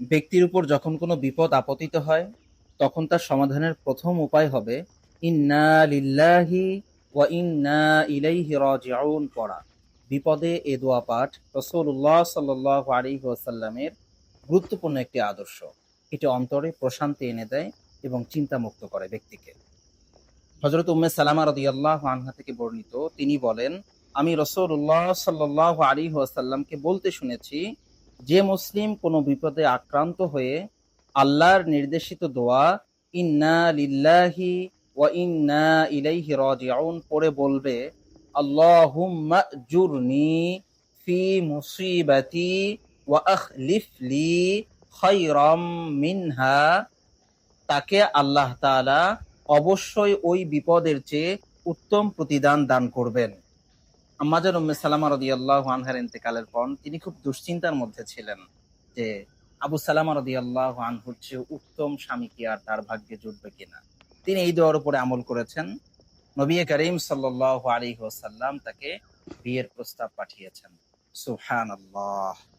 ব্যক্তির উপর যখন কোনো বিপদ আপতিত হয়, তখন তার সমাধানের প্রথম উপায় হবে, ইন্না লিল্লাহি ওয়া ইন্না ইলাইহি রাজিউন পড়া। বিপদে এ দোয়া পাঠ রসুল্লাহ সাল্লাহ আলী ওয়াসাল্লামের গুরুত্বপূর্ণ একটি আদর্শ। এটি অন্তরে প্রশান্তি এনে দেয় এবং চিন্তামুক্ত করে ব্যক্তিকে। হজরত উম্মে সালামা রদিয়াল্লাহ আনহা থেকে বর্ণিত তিনি বলেন, আমি রসুল্লাহ সাল্লাহ আলী ওয়াসাল্লামকে বলতে শুনেছি যে মুসলিম কোনো বিপদে আক্রান্ত হয়ে আল্লাহর নির্দেশিত দোয়া ইন্না লিল্লাহি ওয়া ইন্না ইলাইহি রাজিউন পড়ে বলবে, আল্লাহুম্মা জুরনি ফি মুসিবাতি ওয়া আখলিফ লি খায়রাম মিনহা। তাকে আল্লাহ তাআলা অবশ্যই ওই বিপদের চেয়ে উত্তম প্রতিদান দান করবেন। আম্মাজান উম্মে সালামা আল্লাহ আনহার ইন্তেকালের পর তিনি খুব দুশ্চিন্তার মধ্যে ছিলেন যে আবু সালামা আল্লাহ আনহুর হচ্ছে উত্তম স্বামী কি আর তার ভাগ্যে জুটবে কিনা। তিনি এই দোয়ার উপরে আমল করেছেন। নবী করিম সাল্লাহ আলী ওসাল্লাম তাকে বিয়ের প্রস্তাব পাঠিয়েছেন। সুবহানাল্লাহ।